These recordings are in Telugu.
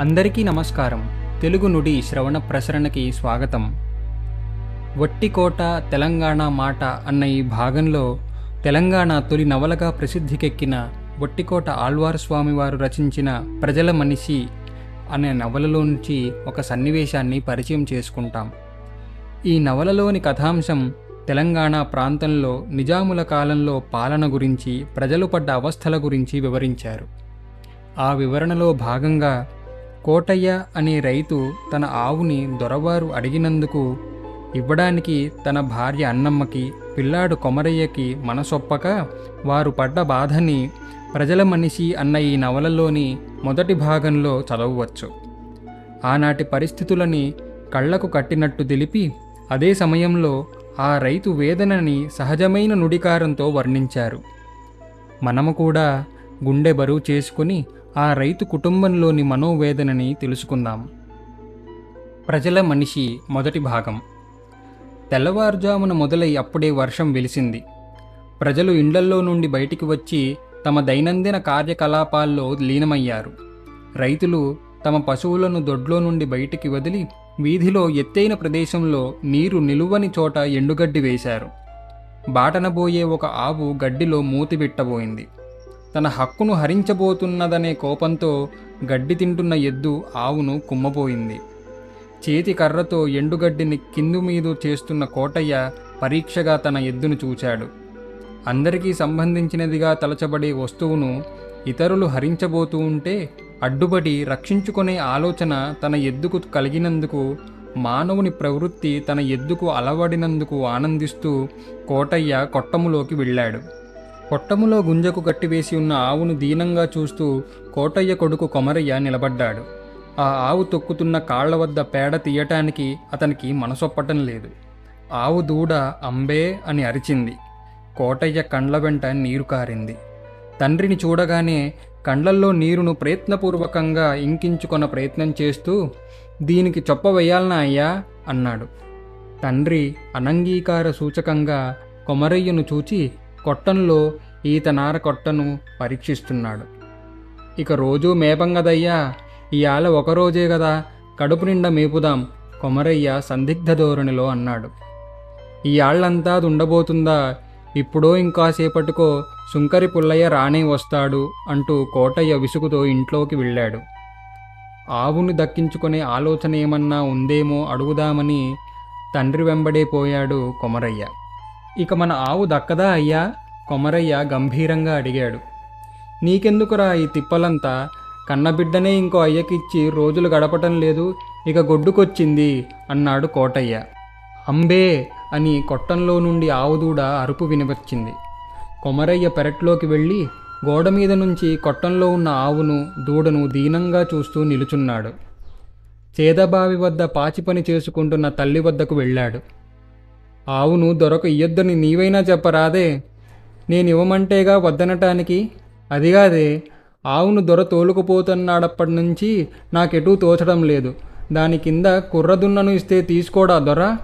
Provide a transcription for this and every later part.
అందరికీ నమస్కారం. తెలుగు నుడి శ్రవణ ప్రసరణకి స్వాగతం. వట్టికోట తెలంగాణ మాట అన్న ఈ భాగంలో తెలంగాణ తొలి నవలగా ప్రసిద్ధికెక్కిన వట్టికోట ఆళ్వారు స్వామివారు రచించిన ప్రజల మనిషి అనే నవలలో నుంచి ఒక సన్నివేశాన్ని పరిచయం చేసుకుంటాం. ఈ నవలలోని కథాంశం తెలంగాణ ప్రాంతంలో నిజాముల కాలంలో పాలన గురించి ప్రజలు పడ్డ అవస్థల గురించి వివరించారు. ఆ వివరణలో భాగంగా కోటయ్య అనే రైతు తన ఆవుని దొరవారు అడిగినందుకు ఇవ్వడానికి తన భార్య అన్నమ్మకి పిల్లాడు కొమరయ్యకి మనసొప్పక వారు పడ్డ బాధని ప్రజల మనిషి అన్న ఈ నవలలోని మొదటి భాగంలో చదవవచ్చు. ఆనాటి పరిస్థితులని కళ్ళకు కట్టినట్టు తెలిపి అదే సమయంలో ఆ రైతు వేదనని సహజమైన నుడికారంతో వర్ణించారు. మనము కూడా గుండె బరువు చేసుకుని ఆ రైతు కుటుంబంలోని మనోవేదనని తెలుసుకుందాం. ప్రజల మనిషి మొదటి భాగం. తెల్లవారుజామున మొదలై అప్పుడే వర్షం వెలిసింది. ప్రజలు ఇండ్లల్లో నుండి బయటికి వచ్చి తమ దైనందిన కార్యకలాపాల్లో లీనమయ్యారు. రైతులు తమ పశువులను దొడ్లో నుండి బయటికి వదిలి వీధిలో ఎత్తైన ప్రదేశంలో నీరు నిలువని చోట ఎండుగడ్డి వేశారు. బాటనబోయే ఒక ఆవు గడ్డిలో మూతిబిట్టబోయింది తన హక్కును హరించబోతున్నదనే కోపంతో గడ్డి తింటున్న ఎద్దు ఆవును కుమ్మపోయింది చేతి కర్రతో ఎండుగడ్డిని కిందు మీదు చేస్తున్న కోటయ్య పరీక్షగా తన ఎద్దును చూచాడు. అందరికీ సంబంధించినదిగా తలచబడే వస్తువును ఇతరులు హరించబోతూ ఉంటే అడ్డుపడి రక్షించుకునే ఆలోచన తన ఎద్దుకు కలిగినందుకు మానవుని ప్రవృత్తి తన ఎద్దుకు అలవడినందుకు ఆనందిస్తూ కోటయ్య కొట్టములోకి వెళ్ళాడు. పొట్టములో గుంజకు కట్టివేసి ఉన్న ఆవును దీనంగా చూస్తూ కోటయ్య కొడుకు కొమరయ్య నిలబడ్డాడు. ఆ ఆవు తొక్కుతున్న కాళ్ళ వద్ద పేడ తీయటానికి అతనికి మనసొప్పటం లేదు. ఆవు దూడ అంబే అని అరిచింది. కోటయ్య కండ్ల వెంట నీరు కారింది. తండ్రిని చూడగానే కండ్లల్లో నీరును ప్రయత్నపూర్వకంగా ఇంకించుకొన ప్రయత్నం చేస్తూ దీనికి చొప్పవేయాలనా అయ్యా అన్నాడు. తండ్రి అనంగీకార సూచకంగా కొమరయ్యను చూచి కొట్టంలో ఈత నార కొట్టను పరీక్షిస్తున్నాడు. ఇక రోజూ మేపం కదయ్యా ఇవాళ ఒకరోజే కదా కడుపు నిండా మేపుదాం కొమరయ్య సందిగ్ధ ధోరణిలో అన్నాడు. ఈ ఆళ్ళంతా దుండబోతుందా ఇప్పుడో ఇంకాసేపటికో సుంకరి పుల్లయ్య రానే వస్తాడు అంటూ కోటయ్య విసుగుతో ఇంట్లోకి వెళ్ళాడు. ఆవును దక్కించుకునే ఆలోచన ఏమన్నా ఉందేమో అడుగుదామని తండ్రి వెంబడే పోయాడు కొమరయ్య. ఇక మన ఆవు దక్కదా అయ్యా? కొమరయ్య గంభీరంగా అడిగాడు. నీకెందుకురా ఈ తిప్పలంతా? కన్నబిడ్డనే ఇంకో అయ్యకిచ్చి రోజులు గడపటం లేదు ఇక గొడ్డుకొచ్చింది అన్నాడు కోటయ్య. అంబే అని కొట్టంలో నుండి ఆవుదూడ అరుపు వినివచ్చింది కొమరయ్య పెరట్లోకి వెళ్ళి గోడ మీద నుంచి కొట్టంలో ఉన్న ఆవును దూడను దీనంగా చూస్తూ నిలుచున్నాడు. చేదబావి వద్ద పాచి పని చేసుకుంటున్న తల్లి వద్దకు వెళ్ళాడు. ఆవును దొరక ఇయ్యొద్దని నీవైనా చెప్పరాదే. నేను ఇవ్వమంటేగా వద్దనటానికి అదిగాదే ఆవును దొర తోలుకుపోతున్నాడప్పటి నుంచి నాకెటూ తోచడం లేదు. దాని కింద కుర్రదున్నను ఇస్తే తీసుకోడా దొర?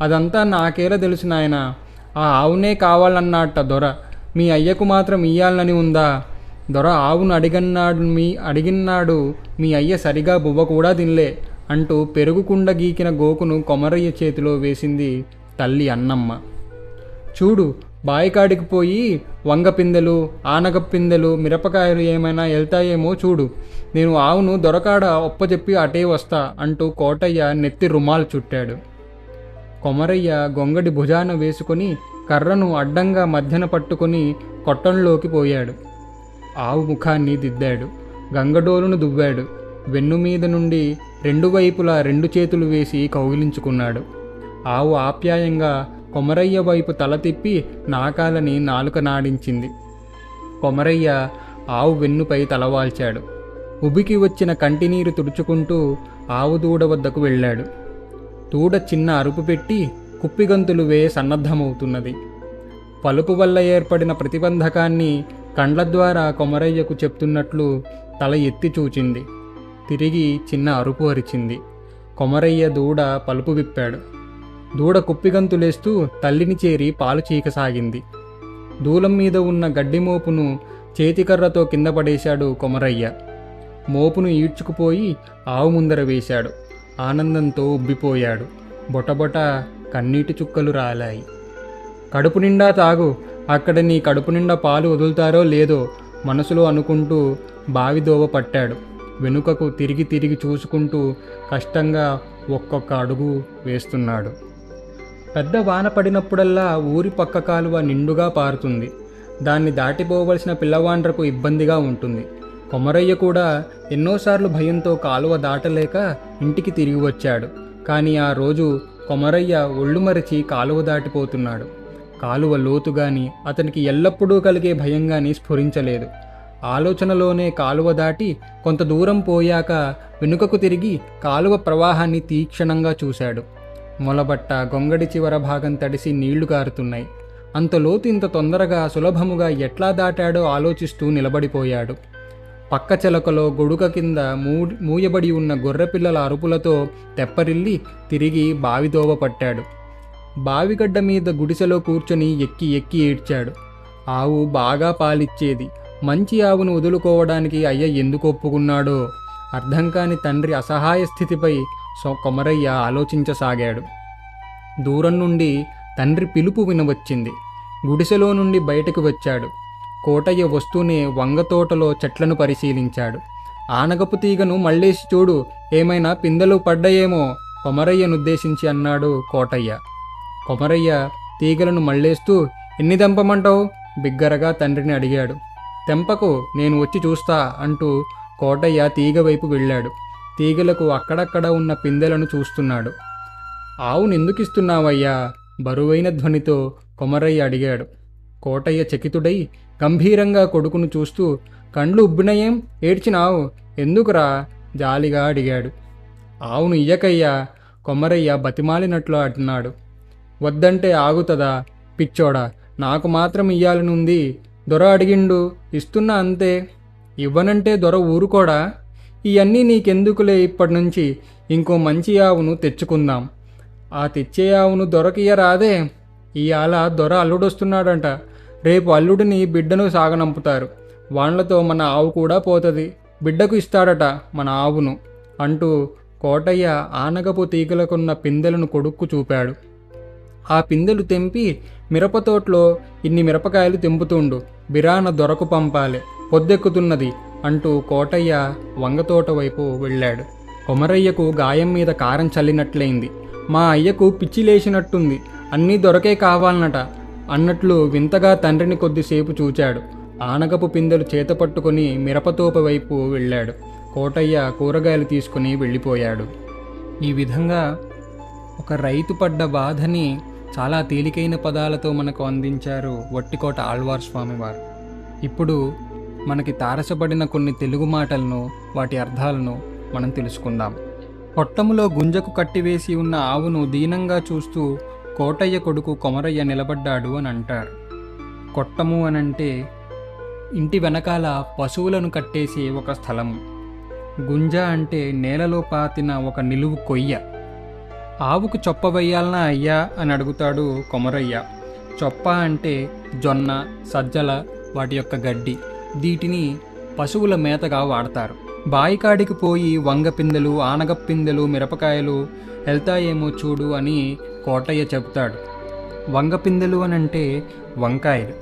అదంతా నాకేలా తెలుసు నాయన. ఆ ఆవునే కావాలన్నట్ట దొర. మీ అయ్యకు మాత్రం ఇయ్యాలని ఉందా? దొర ఆవును అడిగన్నాడు మీ అడిగినాడు మీ అయ్య సరిగా బువ్వ కూడా తినలే అంటూ పెరుగుకుండ గీకిన గోకును కొమరయ్య చేతిలో వేసింది. తల్లి అన్నమ్మ. చూడు బాయికాడికి పోయి వంగపిందెలు ఆనగపిందెలు మిరపకాయలు ఏమైనా వెళ్తాయేమో చూడు. నేను ఆవును దొరకాడ ఒప్పజెప్పి అటే వస్తా అంటూ కోటయ్య నెత్తి రుమాలు చుట్టాడు. కొమరయ్య గొంగడి భుజాన వేసుకొని కర్రను అడ్డంగా మధ్యన పట్టుకొని కొట్టంలోకి పోయాడు. ఆవు ముఖాన్ని దిద్దాడు. గంగడోలును దువ్వాడు. వెన్ను మీద నుండి రెండు వైపులా రెండు చేతులు వేసి కౌగిలించుకున్నాడు. ఆవు ఆప్యాయంగా కొమరయ్య వైపు తల తిప్పి నాకాలని నాలుక నాడించింది. కొమరయ్య ఆవు వెన్నుపై తలవాల్చాడు ఉబికి వచ్చిన కంటినీరు తుడుచుకుంటూ ఆవు దూడ వద్దకు వెళ్ళాడు. దూడ చిన్న అరుపు పెట్టి కుప్పిగంతులు వే సన్నద్ధమవుతున్నది. పలుపు వల్ల ఏర్పడిన ప్రతిబంధకాన్ని కండ్ల ద్వారా కొమరయ్యకు చెప్తున్నట్లు తల ఎత్తి చూచింది. తిరిగి చిన్న అరుపు అరిచింది. కొమరయ్య దూడ పలుపు విప్పాడు. దూడ కుప్పిగంతులేస్తూ తల్లిని చేరి పాలు చీకసాగింది. దూలం మీద ఉన్న గడ్డి మోపును చేతికర్రతో కింద పడేశాడు కొమరయ్య. మోపును ఈడ్చుకుపోయి ఆవు ముందర వేశాడు. ఆనందంతో ఉబ్బిపోయాడు. బొటబొట కన్నీటి చుక్కలు రాలాయి. కడుపు నిండా తాగు అక్కడ నీ కడుపు నిండా పాలు వదులుతారో లేదో మనసులో అనుకుంటూ బావి దోవ పట్టాడు. వెనుకకు తిరిగి తిరిగి చూసుకుంటూ కష్టంగా ఒక్కొక్క అడుగు వేస్తున్నాడు. పెద్ద వాన పడినప్పుడల్లా ఊరి పక్క కాలువ నిండుగా పారుతుంది. దాన్ని దాటిపోవలసిన పిల్లవాండ్రకు ఇబ్బందిగా ఉంటుంది. కొమరయ్య కూడా ఎన్నోసార్లు భయంతో కాలువ దాటలేక ఇంటికి తిరిగి వచ్చాడు. కానీ ఆ రోజు కొమరయ్య ఒళ్ళు మరిచి కాలువ దాటిపోతున్నాడు. కాలువ లోతు గాని అతనికి ఎల్లప్పుడూ కలిగే భయం గాని స్ఫురించలేదు. ఆలోచనలోనే కాలువ దాటి కొంత దూరం పోయాక వెనుకకు తిరిగి కాలువ ప్రవాహాన్ని తీక్షణంగా చూశాడు. మొలబట్ట గొంగడి చివర భాగం తడిసి నీళ్ళు కారుతున్నాయి. అంత లోతు ఇంత తొందరగా సులభముగా ఎట్లా దాటాడో ఆలోచిస్తూ నిలబడిపోయాడు. పక్క చెలకలో గొడుక కింద మూ మూయబడి ఉన్న గొర్రెపిల్లల అరుపులతో తెప్పరిల్లి తిరిగి బావిదోవ పట్టాడు. బావిగడ్డ మీద గుడిసెలో కూర్చొని ఎక్కి ఎక్కి ఏడ్చాడు. ఆవు బాగా పాలిచ్చేది. మంచి ఆవును వదులుకోవడానికి అయ్య ఎందుకు ఒప్పుకున్నాడో అర్థం కాని తండ్రి అసహాయ స్థితిపై సో కొమరయ్య ఆలోచించసాగాడు. దూరం నుండి తండ్రి పిలుపు వినవచ్చింది. గుడిసెలో నుండి బయటకు వచ్చాడు. కోటయ్య వస్తూనే వంగతోటలో చెట్లను పరిశీలించాడు. ఆనగపు తీగను మళ్ళేసి చూడు ఏమైనా పిందెలు పడ్డాయేమో కొమరయ్యనుద్దేశించి అన్నాడు కోటయ్య. కొమరయ్య తీగలను మళ్ళేస్తూ ఎన్ని తెంపమంటావు? బిగ్గరగా తండ్రిని అడిగాడు. తెంపకు నేను వచ్చి చూస్తా అంటూ కోటయ్య తీగ వైపు వెళ్ళాడు. తీగలకు అక్కడక్కడ ఉన్న పిందెలను చూస్తున్నాడు. ఆవును ఎందుకు ఇస్తున్నావయ్యా బరువైన ధ్వనితో కొమరయ్య అడిగాడు. కోటయ్య చకితుడై గంభీరంగా కొడుకును చూస్తూ కండ్లు ఉబ్బినయేం? ఏడ్చినావు? ఎందుకురా? జాలిగా అడిగాడు. ఆవును ఇయ్యకయ్యా కొమరయ్య బతిమాలినట్లు అంటున్నాడు. వద్దంటే ఆగుతదా? పిచ్చోడా నాకు మాత్రం ఇయ్యాలనుంది. దొర అడిగిండు ఇస్తున్నా అంతే. ఇవ్వనంటే దొర ఊరుకోడా? ఇవన్నీ నీకెందుకులే ఇప్పటి నుంచి ఇంకో మంచి ఆవును తెచ్చుకుందాం. ఆ తెచ్చే ఆవును దొరకియ్యరాదే ఇవాళ దొర అల్లుడొస్తున్నాడంట. రేపు అల్లుడిని బిడ్డను సాగనంపుతారు. వాళ్ళతో మన ఆవు కూడా పోతుంది. బిడ్డకు ఇస్తాడట మన ఆవును అంటూ కోటయ్య ఆనగపు తీగలకున్న పిందెలను కొడుక్కు చూపాడు. ఆ పిందెలు తెంపి మిరపతోటలో ఇన్ని మిరపకాయలు తెంపుతుండు. బిరాన దొరకు పంపాలి. పొద్దెక్కుతున్నది. అంటూ కోటయ్య వంగతోట వైపు వెళ్ళాడు. కొమరయ్యకు గాయం మీద కారం చల్లినట్లయింది. మా అయ్యకు పిచ్చి లేచినట్టుంది. అన్నీ దొరకే కావాలనట అన్నట్లు వింతగా తండ్రిని కొద్దిసేపు చూచాడు. ఆనగపు పిందెలు చేత పట్టుకొని మిరపతోప వైపు వెళ్ళాడు. కోటయ్య కూరగాయలు తీసుకుని వెళ్ళిపోయాడు. ఈ విధంగా ఒక రైతు పడ్డ బాధని చాలా తేలికైన పదాలతో మనకు అందించారు వట్టికోట ఆళ్వార్ స్వామివారు. ఇప్పుడు మనకి తారసపడిన కొన్ని తెలుగు మాటలను వాటి అర్థాలను మనం తెలుసుకుందాం. కొట్టములో గుంజకు కట్టివేసి ఉన్న ఆవును దీనంగా చూస్తూ కోటయ్య కొడుకు కొమరయ్య నిలబడ్డాడు అని అంటారు. కొట్టము అనంటే ఇంటి వెనకాల పశువులను కట్టేసే ఒక స్థలము. గుంజ అంటే నేలలో పాతిన ఒక నిలువు కొయ్య. ఆవుకు చొప్ప వేయాలనా అయ్యా అని అడుగుతాడు కొమరయ్య. చొప్ప అంటే జొన్న సజ్జల వాటి యొక్క గడ్డి. వీటిని పశువుల మేతగా వాడతారు. బాయికాడికి పోయి వంగపిందెలు ఆనగపిందెలు మిరపకాయలు వెళ్తాయేమో చూడు అని కోటయ్య చెబుతాడు. వంగపిందెలు అనంటే అని అంటే వంకాయలు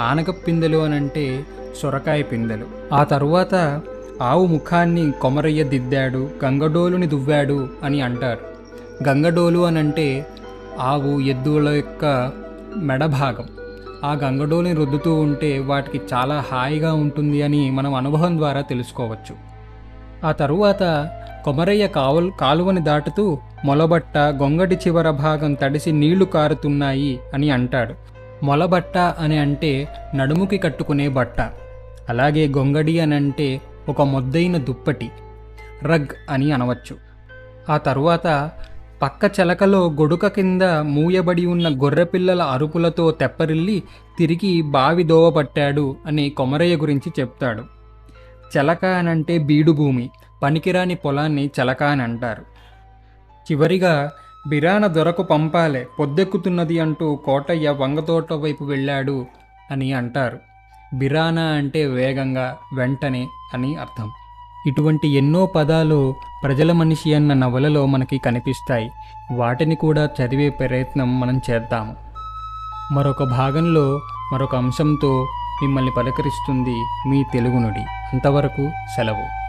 ఆనగపిందెలు అనంటే సొరకాయ పిందెలు. ఆ తరువాత ఆవు ముఖాన్ని కొమరయ్య దిద్దాడు గంగడోలుని దువ్వాడు అని అంటారు. గంగడోలు అనంటే ఆవు ఎద్దుల యొక్క మెడభాగం. ఆ గంగడోలుని రుద్దుతూ ఉంటే వాటికి చాలా హాయిగా ఉంటుంది అని మనం అనుభవం ద్వారా తెలుసుకోవచ్చు. ఆ తరువాత కొమరయ్య కావల్ కాలువని దాటుతూ మొలబట్ట గొంగటి చివర భాగం తడిసి నీళ్ళు కారుతున్నాయి అని అంటాడు. మొలబట్ట అని అంటే నడుముకి కట్టుకునే బట్ట. అలాగే గొంగడి అని అంటే ఒక మొద్దైన దుప్పటి. రగ్ అని అనవచ్చు. ఆ తరువాత పక్క చెలకలో గొడుక కింద మూయబడి ఉన్న గొర్రెపిల్లల అరుపులతో తెప్పరిల్లి తిరిగి బావి దోవపట్టాడు అని కొమరయ్య గురించి చెప్తాడు. చెలక అనంటే బీడు భూమి పనికిరాని పొలాన్ని చెలక అని అంటారు. చివరిగా బిరాన దొరకు పంపాలే పొద్దెక్కుతున్నది అంటూ కోటయ్య వంగతోట వైపు వెళ్ళాడు అని అంటారు. బిరానా అంటే వేగంగా వెంటనే అని అర్థం. ఇటువంటి ఎన్నో పదాలు ప్రజల మనిషి అన్న నవలలో మనకి కనిపిస్తాయి. వాటిని కూడా చదివే ప్రయత్నం మనం చేద్దాం. మరొక భాగంలో మరొక అంశంతో మిమ్మల్ని పలకరిస్తుంది మీ తెలుగు నుడి. అంతవరకు సెలవు.